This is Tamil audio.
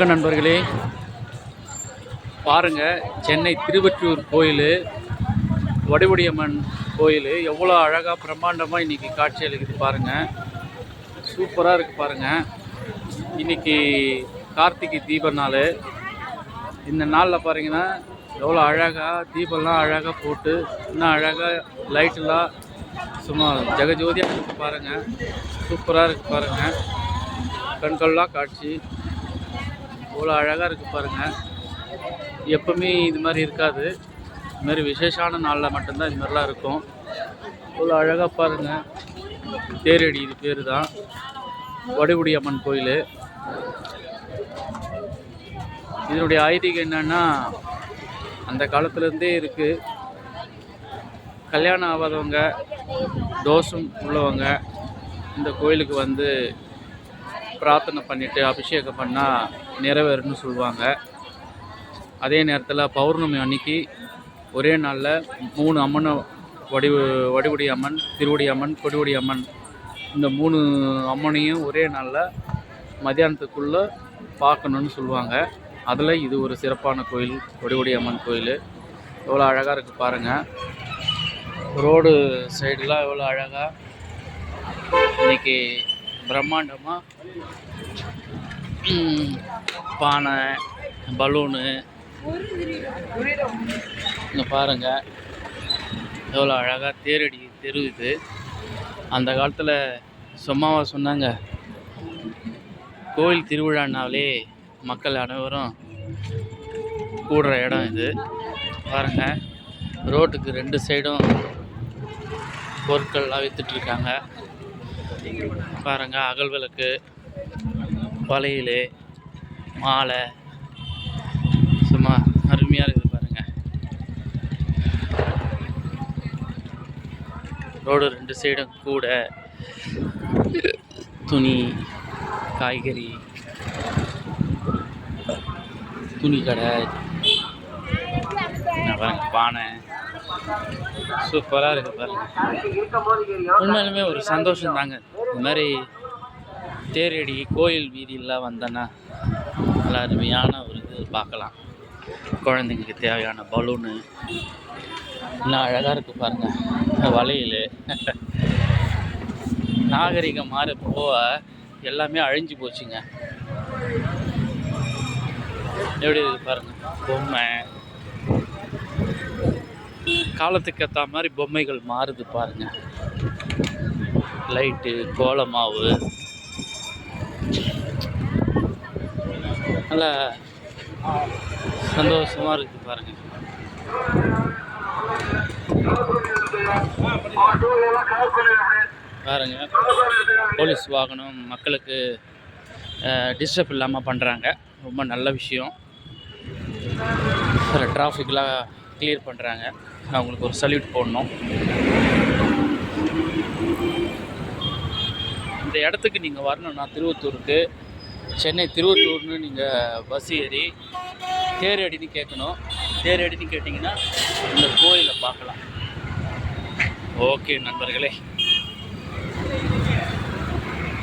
நண்பர்களே. பாருங்க சென்னை திருவற்றியூர் கோயில் வடிவடியம்மன் கோயில் எவ்வளோ அழகாக பிரம்மாண்டமாக இன்னைக்கு காட்சி அளிக்குது பாருங்கள் சூப்பராக இருக்குது பாருங்கள் இன்னைக்கு கார்த்திகை தீப நாள். இந்த நாளில் பாருங்கன்னா எவ்வளோ அழகாக தீபம்லாம் அழகாக போட்டு இன்னும் அழகாக லைட்டெல்லாம் சும்மா ஜெகஜோதியாக இருக்குது பாருங்கள் சூப்பராக இருக்குது பாருங்கள் கண்கொள்ளா காட்சி. அவ்வளோ அழகாக இருக்குது பாருங்கள் எப்பவுமே இது மாதிரி இருக்காது. இது மாதிரி விசேஷமான நாளில் மட்டும்தான் இது மாதிரிலாம் இருக்கும். அவ்வளோ அழகாக பாருங்கள் தேரடி இது பேர் தான். வடிகுடி அம்மன் கோயில். இதனுடைய ஐதீகம் என்னென்னா அந்த காலத்துலேருந்தே இருக்குது கல்யாணம் ஆகாதவங்க தோஷம் உள்ளவங்க இந்த கோயிலுக்கு வந்து பிரார்த்தனை பண்ணிவிட்டு அபிஷேகம் பண்ணால் நிறைவேறும்னு சொல்லுவாங்க. அதே நேரத்தில் பௌர்ணமி அன்னைக்கு ஒரே நாளில் மூணு அம்மனை வடிவு வடிவுடி அம்மன் திருவடி அம்மன் கொடிவடி அம்மன். இந்த மூணு அம்மனையும் ஒரே நாளில் மதியானத்துக்குள்ளே பார்க்கணுன்னு சொல்லுவாங்க. அதில் இது ஒரு சிறப்பான கோயில் கொடிவடி அம்மன் கோயில். எவ்வளோ அழகாக இருக்குது பாருங்கள் ரோடு சைடெலாம் எவ்வளோ அழகாக இன்னைக்கு பிரம்மாண்டமாக பானை பலூனு. இங்கே பாருங்கள் எவ்வளோ அழகாக தேரடி தெரு இது. அந்த காலத்தில் சும்மாவா சொன்னாங்க. கோயில் திருவிழானாலே மக்கள் அனைவரும் கூடுற இடம் இது. பாருங்கள் ரோட்டுக்கு ரெண்டு சைடும் பொருட்கள்லாம் விற்றுட்ருக்காங்க பாருங்கள் அகல் விளக்கு. வளையல் மாலை. சும்மா அருமையாக இருக்குது பாருங்கள் ரோடு ரெண்டு சைடும் கூடை துணி காய்கறி துணி கடை. பாருங்க பானை. சூப்பராக இருக்குது பாருங்க. உண்மையிலுமே ஒரு சந்தோஷம் தாங்க இந்த மாதிரி தேரடி கோயில் வீதியெல்லாம் வந்தேன்னா நல்லா அருமையான ஒரு இது பார்க்கலாம். குழந்தைங்களுக்கு தேவையான பலூனு. இன்னும் அழகாக இருக்குது பாருங்கள் வளையல் நாகரிகம் மாற போக எல்லாமே அழிஞ்சு போச்சுங்க. எப்படி இருக்கு பாருங்கள் பொம்மை. காலத்துக்கு ஏற்ற மாதிரி பொம்மைகள் மாறுது பாருங்கள் லைட்டு கோலமாவு. நல்லா சந்தோஷமாக இருக்குது பாருங்கள் பாருங்க போலீஸ் வாகனம் மக்களுக்கு டிஸ்டர்ப் இல்லாமல் பண்ணுறாங்க ரொம்ப நல்ல விஷயம். டிராஃபிக்லாம் கிளியர் பண்ணுறாங்க அவங்களுக்கு ஒரு சல்யூட் போடணும். இந்த இடத்துக்கு நீங்கள் வரணும்னா திருவத்தூருக்கு சென்னை திருவத்தூர்னு நீங்கள் பஸ் ஏறி தேர் தேரடின்னு கேட்கணும். தேர் தேரடின்னு கேட்டிங்கன்னா இந்த கோயிலை பார்க்கலாம். ஓகே நண்பர்களே.